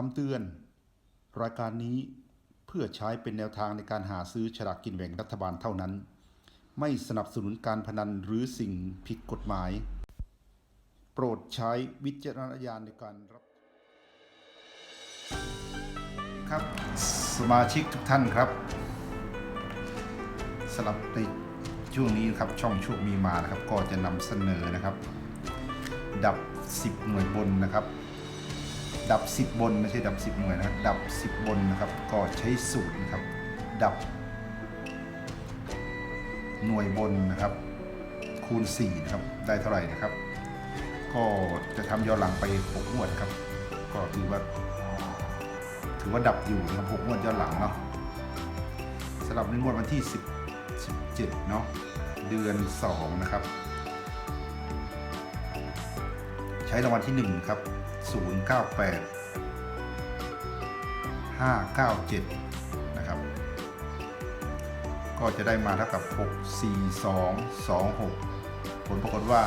คำเตือน รายการนี้เพื่อใช้เป็นแนวทางในการหาซื้อฉลากกินแบ่งรัฐบาลเท่านั้น ไม่สนับสนุนการพนันหรือสิ่งผิดกฎหมาย โปรดใช้วิจารณญาณในการรับครับ สมาชิกทุกท่านครับสำหรับในช่วงนี้ครับช่องโชคมีมานะครับ ก็จะนำเสนอนะครับ ดับ 10 หน่วยบนนะครับ ดับ 10 บนไม่ใช่ดับ 10 หน่วยนะดับดับ 10 บนนะครับก็ใช้สูตรนะครับ ดับ หน่วยบนนะครับ คูณ4นะครับได้เท่าไหร่นะครับ ก็จะทำย้อนหลังไป6งวดครับ ก็ถือว่า ถือว่าดับอยู่นะครับ6งวดย้อนหลังเนาะสำหรับในงวดวันที่ 10 17เนาะเดือน 2 นะครับ ใช้รางวัลที่ 1 ครับ 098 597 นะครับ ก็จะได้มาเท่ากับ 6 4 2 2 6 ผลปรากฏว่า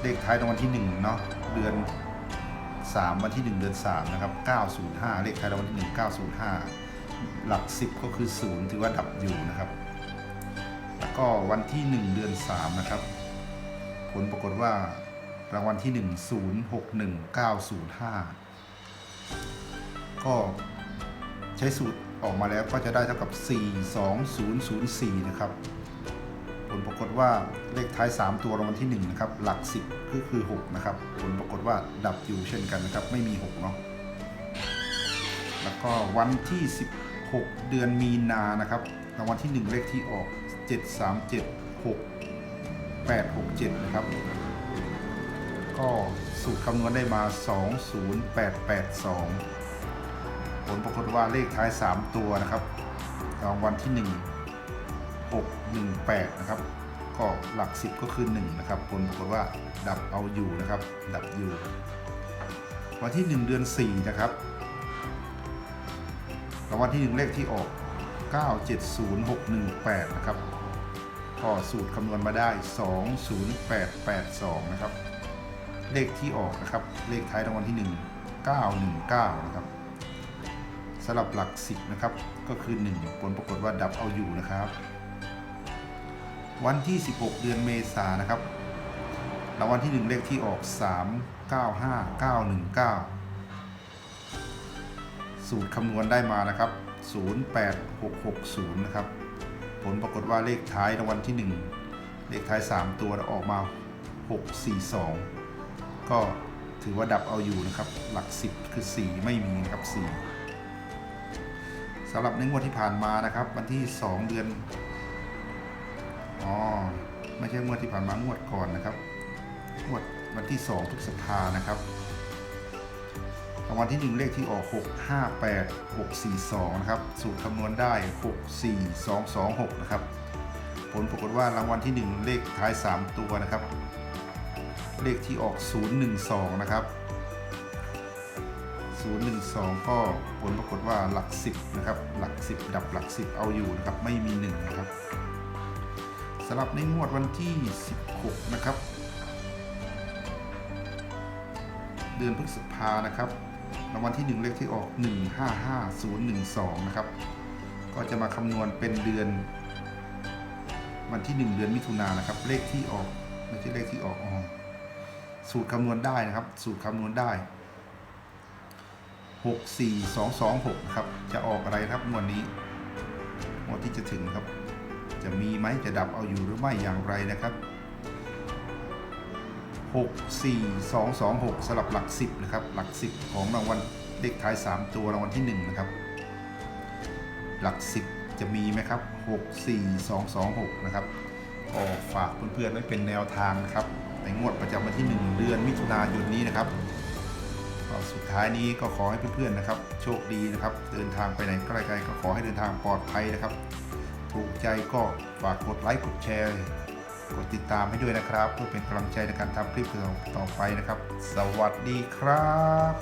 เลขท้ายรางวัลที่ 1 เนาะเดือน 3 วันที่ 1 เดือน 3 นะครับ 905 เลขท้ายรางวัลที่ 1 905 หลัก 10 ก็คือ 0 ถือว่าดับอยู่นะครับ แล้วก็วันที่ 1 เดือน 3 นะครับ ผลปรากฏว่า รางวัลที่ 1 061905 ก็ใช้สูตรออกมาแล้วก็จะได้เท่ากับ 42004 นะครับ ผลปรากฏว่าเลขท้าย 3 ตัวรางวัลที่ 1 นะครับ หลัก 10 ก็คือ 6 นะครับ ผลปรากฏว่าดับอยู่เช่นกันนะครับ ไม่มี 6 เนาะ แล้วก็วันที่ 16 เดือนมีนานะครับรางวัลที่ 1 เลขที่ออก 7376 867 นะครับ ก็สูตรคำนวณได้มา 20882 ผลปรากฏว่าเลขท้าย 3 ตัวนะครับรางวัลที่ 1 618 นะครับ ก็หลัก 10 ก็คือ 1 นะครับ ผลปรากฏว่าดับเอาอยู่นะครับ ดับอยู่ วันที่ 1 เดือน 4 นะครับรางวัลที่ 1 เลขที่ออก 970618 นะครับก็สูตรคำนวณมาได้ 20882 นะครับ เลขที่ออกนะครับ เลขท้ายรางวัลที่ 1 919 นะครับสำหรับหลัก 10 นะครับ ก็คือ 1 ผลปรากฏว่าดับเอาอยู่นะครับ วันที่ 16 เดือนเมษายนนะครับรางวัลที่ 1 เลขที่ออก 395919 สูตรคำนวณได้มานะครับ 08660 นะครับ ผลปรากฏว่าเลขท้ายรางวัลที่ 1 เลขท้าย 3 ตัวออกมา 642 ก็ถือว่าดับเอาอยู่นะครับ หลัก 10 คือ 4 ไม่มีนะครับ 4สำหรับในงวดที่ผ่านมานะครับ วันที่ 2 เดือนอ๋อไม่ใช่งวดที่ผ่านมางวดก่อนนะครับงวดวันที่2พฤษภานะครับรางวัลที่ 1 เลขที่ออก 658 642 นะครับ สูตรคำนวณได้ 64226 นะครับ ผลปรากฏว่ารางวัลที่ 1 เลขท้าย 3 ตัวนะครับ เลขที่ออก 012 นะครับ 012 ก็ผลปรากฏว่าหลัก 10 นะครับ หลัก 10 ดับหลัก 10 เอาอยู่นะครับ ไม่มี 1 นะครับสำหรับในงวดวันที่ 16 นะครับ เดือนพฤษภานะครับรางวัลที่ 1 เลขที่ออก 155012 นะครับ ก็จะมาคำนวณเป็นเดือน วันที่ 1 เดือนมิถุนายนนะครับ เลขที่ออกไม่ใช่เลขที่ออกอ๋อ สูตรคำนวณได้นะครับ สูตรคำนวณได้ 64226 นะครับ จะออกอะไรครับงวดนี้งวดที่จะถึงครับ จะมีไหมจะดับเอาอยู่หรือไม่อย่างไรนะครับ 64226สลับหลัก 10 นะครับ หลัก 10 ของรางวัลเลขท้าย 3 ตัวรางวัลที่ 1 นะครับ หลัก 10 จะมีไหมครับ 64226 นะครับก็ฝากเพื่อนๆไว้เป็นแนวทางนะครับ ในงวดประจำวันที่ 1 เดือนมิถุนายนนี้นะครับสุดท้ายนี้ก็ขอให้เพื่อนๆนะครับ โชคดีนะครับ เดินทางไปไหนใกลๆก็ขอให้เดินทางปลอดภัยนะครับ ถูกใจก็ฝากกดไลค์กดแชร์ กดติดตามให้ด้วยนะครับ เพื่อเป็นกำลังใจในการทำคลิปต่อไปนะครับ สวัสดีครับ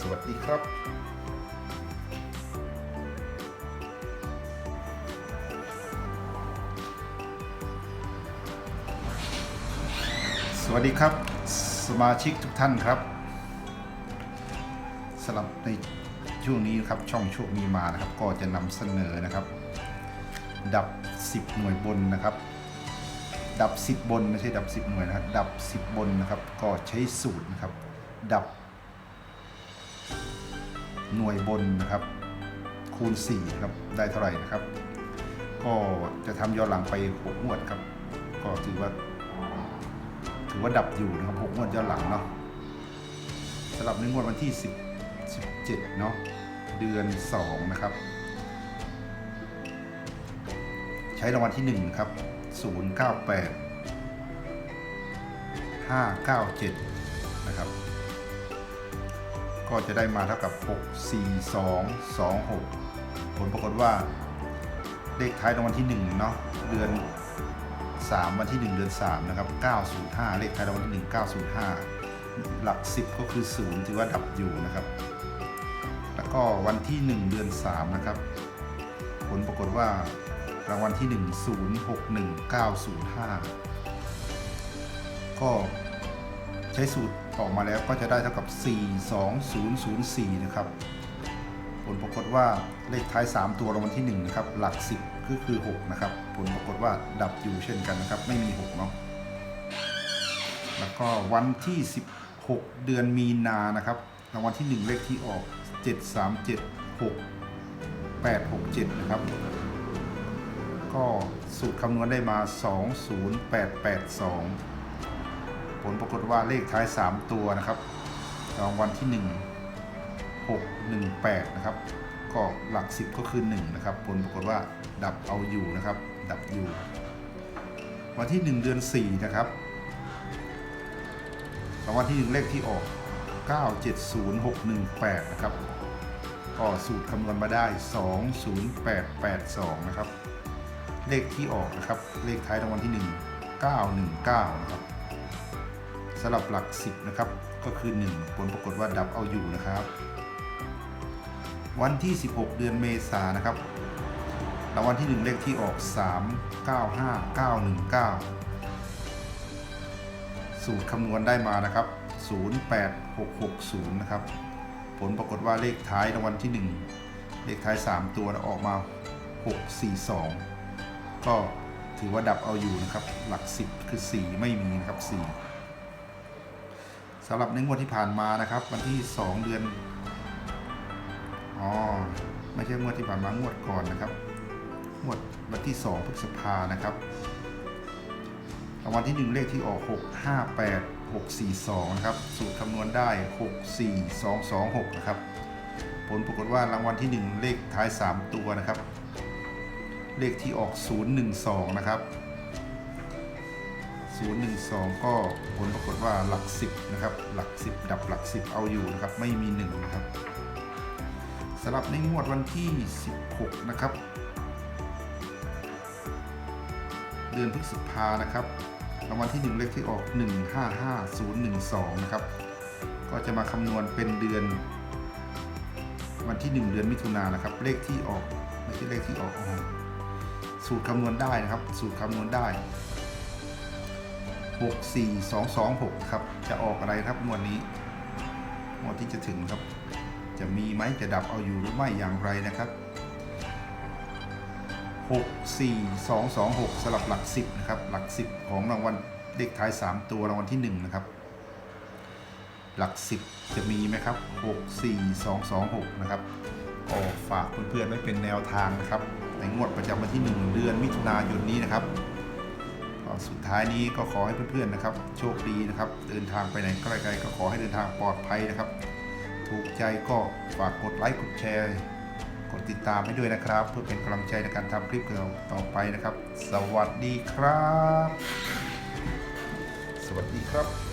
สวัสดีครับ วัสดีครับ สมาชิกทุกท่านครับสำหรับในช่วงนี้ครับช่องโชคมีมานะครับ ก็จะนำเสนอนะครับ ดับ 10 หน่วยบนนะครับ ดับ 10 บนไม่ใช่ดับ 10 หน่วยนะครับดับ 10 บนนะครับ ก็ใช้สูตรนะครับ ดับ หน่วยบนนะครับ คูณ4ครับได้เท่าไหร่นะครับ ก็จะทำย้อนหลังไป6งวดครับ ก็ถือว่า ถือว่าดับอยู่นะครับ6งวดย้อนหลังเนาะสำหรับในงวดวันที่ 10 17เนาะเดือน 2 นะครับ ใช้รางวัลที่ 1 ครับ 098 597 นะครับ ก็จะได้มาเท่ากับ 6 4 2 2 6 ผลปรากฏว่าเลขท้ายรางวัลที่ 1 เนาะเดือน 3 วันที่ 1 เดือน 3 นะครับ 905 เลขท้ายรางวัลที่ 1 905 หลัก 10 ก็คือ 0 ถือว่าดับอยู่นะครับ แล้วก็วันที่ 1 เดือน 3 นะครับ ผลปรากฏว่ารางวัลที่ 1 061905 ก็ใช้สูตรออกมาแล้วก็จะได้เท่ากับ 42004 นะครับ ผลปรากฏว่าเลขท้าย 3 ตัวรางวัลที่ 1 นะครับ หลัก 10 ก็คือ 6 นะครับ ผลปรากฏว่าดับอยู่เช่นกันนะครับ ไม่มี 6 เนาะแล้วก็วันที่ 16 เดือนมีนานะครับรางวัลที่ 1 เลขที่ออก 7376 867 นะครับ ก็สูตรคำนวณได้มา 20882 ผลปรากฏว่าเลขท้าย 3 ตัวนะครับรางวัลที่ 1 618 นะครับ ก็หลัก 10 ก็คือ 1 นะครับ ผลปรากฏว่าดับเอาอยู่นะครับ ดับอยู่ วันที่ 1 เดือน 4 นะครับรางวัลที่ 1 เลขที่ออก 970618 นะครับ ก็สูตรคำนวณมาได้ 20882 นะครับ เลขที่ออกนะครับ เลขท้ายรางวัลที่ 1 919 นะครับสำหรับหลัก 10 นะครับ ก็คือ 1 ผลปรากฏว่าดับเอาอยู่นะครับ วันที่ 16 เดือนเมษายนนะครับรางวัลที่ 1 เลขที่ออก 395919 สูตรคำนวณได้มานะครับ 08660 นะครับ ผลปรากฏว่าเลขท้ายรางวัลที่ 1 เลขท้าย 3 ตัวออกมา 642 ก็ถือว่าดับเอาอยู่นะครับ หลัก 10 คือ 4 ไม่มีนะครับ 4สำหรับในงวดที่ผ่านมานะครับ วันที่ 2 เดือน อ๋อ ไม่ใช่งวดที่ผ่านมางวดก่อนนะครับ งวดวันที่ 2 พฤษภานะครับ รางวัลที่ 1 เลขที่ออก 658 642 นะครับ สูตรคำนวณได้ 64226 นะครับ ผลปรากฏว่ารางวัลที่ 1 เลขท้าย 3 ตัวนะครับ เลขที่ออก 012 นะครับ 012 ก็ผลปรากฏว่าหลัก 10 นะครับ หลัก 10 ดับหลัก 10 เอาอยู่นะครับ ไม่มี 1 นะครับ สำหรับในงวดวันที่ 16 นะครับ เดือนพฤษภานะครับรางวัลที่ 1 เลขที่ออก 155012 นะครับ ก็จะมาคำนวณเป็นเดือน วันที่ 1 เดือนมิถุนายนนะครับ เลขที่ออกไม่ใช่เลขที่ออกอ๋อสูตรคำนวณได้นะครับ สูตรคำนวณได้ 64226 ครับ จะออกอะไรครับงวดนี้งวดที่จะถึงครับ จะมีไหมจะดับเอาอยู่หรือไม่อย่างไรนะครับ 64226สลับหลัก 10 นะครับ หลัก 10 ของรางวัลเลขท้าย 3 ตัวรางวัลที่ 1 นะครับ หลัก 10 จะมีไหมครับ 64226 นะครับก็ฝากเพื่อนๆไว้เป็นแนวทางนะครับ ในงวดประจำวันที่ 1 เดือนมิถุนายนนี้นะครับสุดท้ายนี้ก็ขอให้เพื่อนๆนะครับ โชคดีนะครับ เดินทางไปไหนใกลๆก็ขอให้เดินทางปลอดภัยนะครับ ถูกใจก็ฝากกดไลค์กดแชร์ กดติดตามให้ด้วยนะครับ เพื่อเป็นกำลังใจในการทำคลิปของเราต่อไปนะครับ สวัสดีครับ สวัสดีครับ